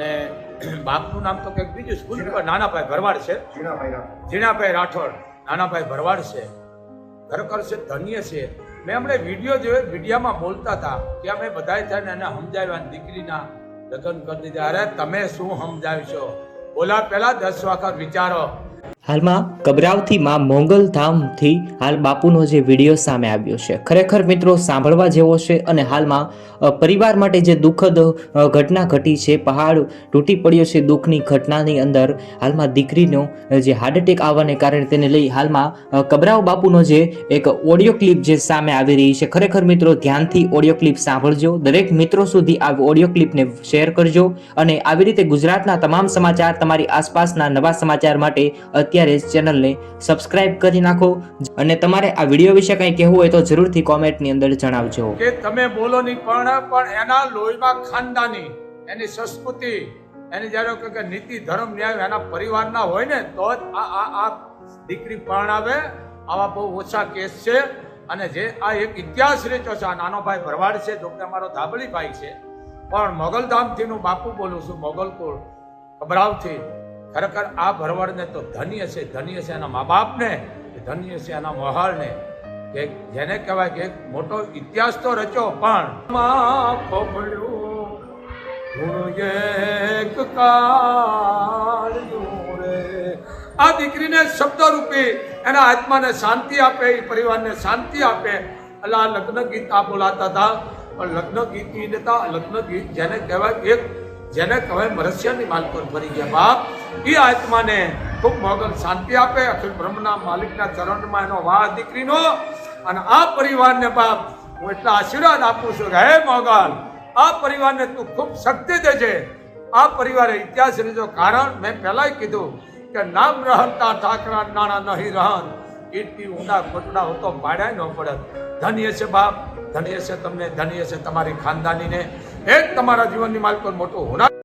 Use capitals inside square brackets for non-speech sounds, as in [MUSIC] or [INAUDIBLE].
અને [CLEARS THROAT] બાપનું નામ તો કંઈક બીજું સ્કૂલ નાનાભાઈ ભરવાડ છે. ઝીણાભાઈ રાઠોડ. નાનાભાઈ ભરવાડ છે. ખરેખર છે ધન્ય છે. મેં હમણાં વીડિયો જોયો મીડિયામાં બોલતા હતા કે અમે બધાય થઈને એને સમજાવ્યા દીકરીના લગ્ન કરી દીધા. અરે તમે શું સમજાવશો? બોલા પહેલાં દસ વખત વિચારો. હાલમાં કબરાવથી માં મોંગલ હાલ બાપુનો જે વીડિયો સામે આવ્યો છે. ખરેખર મિત્રો સાંભળવા જેવો છે અને હાલમાં પરિવાર માટે જે દુઃખદ ઘટના ઘટી છે, પહાડ તૂટી પડ્યો છે દુઃખની ઘટનાની અંદર, હાલમાં દીકરીનો જે હાર્ટ એટેક આવવાને કારણે તેને લઈ હાલમાં કબરાવ બાપુનો જે એક ઓડિયો ક્લિપ જે સામે આવી રહી છે. ખરેખર મિત્રો ધ્યાનથી ઓડિયો ક્લિપ સાંભળજો. દરેક મિત્રો સુધી આ ઓડિયો ક્લિપને શેર કરજો અને આવી રીતે ગુજરાતના તમામ સમાચાર તમારી આસપાસના નવા સમાચાર માટે અત્યારે જ ચેનલને સબસ્ક્રાઇબ કરી નાખો અને તમારે આ વીડિયો વિશે કંઈ કહેવું હોય તો જરૂરથી કોમેન્ટની અંદર જણાવજો. કે તમે બોલો નહીં પણ પણ એના લોહીમાં ખાનદાની, એની સંસ્કૃતિ, એની જ્યારે કે નીતિ, ધર્મ, ન્યાય એના પરિવારના હોય ને, તો જ આ આ આ દીકરી પરણાવે આવા બહુ ઓછા કેસ છે. અને જે આ એક ઇતિહાસ રેચો છે, આ નાનો ભાઈ ભરવાડ છે, જો કે અમારો ધાબળી ભાઈ છે. પણ મોગલધામથી હું બાપુ બોલું છું, મોગલકુળ કબરાવથી ખરેખર આ ભરવાડને તો ધન્ય છે ધન્ય છે એના મા બાપને ધન્ય છે એના મહાલને કે જેને કહેવાય કે મોટો ઇતિહાસ તો રચ્યો પણ. આ દીકરીને શબ્દ રૂપી એના આત્માને શાંતિ આપે એ પરિવારને શાંતિ આપે. એટલે આ લગ્ન ગીત આ બોલાતા હતા પણ લગ્ન ગીત ઈ લગ્ન ગીત જેને કહેવાય એક જેને કહેવાય મરસિયાની માલ પર ભરી ગયા બાપ. એ આત્માને ખૂબ મોગલ શાંતિ આપે અખિલ બ્રહ્મના માલિકના ચરણમાં એનો વાહ દીકરીનો. અને આ પરિવારને બાપ, હું એટલા આશીર્વાદ આપું છું કે હે મોગલ આ પરિવારને તું ખૂબ શક્તિ દેજે. આ પરિવારે ઇતિહાસ લીધો કારણ, મેં પહેલાંય કીધું કે નામ રહતા ઠાકરા નાણા નહીં રહન. એટલી ઊંડા ખોટડા હોતો પાડ્યા ન પડે ધન્ય છે બાપ, ધન્ય છે તમને, ધન્ય છે તમારી ખાનદાનીને. એક તમારા જીવનની માલિકો મોટું હોનાર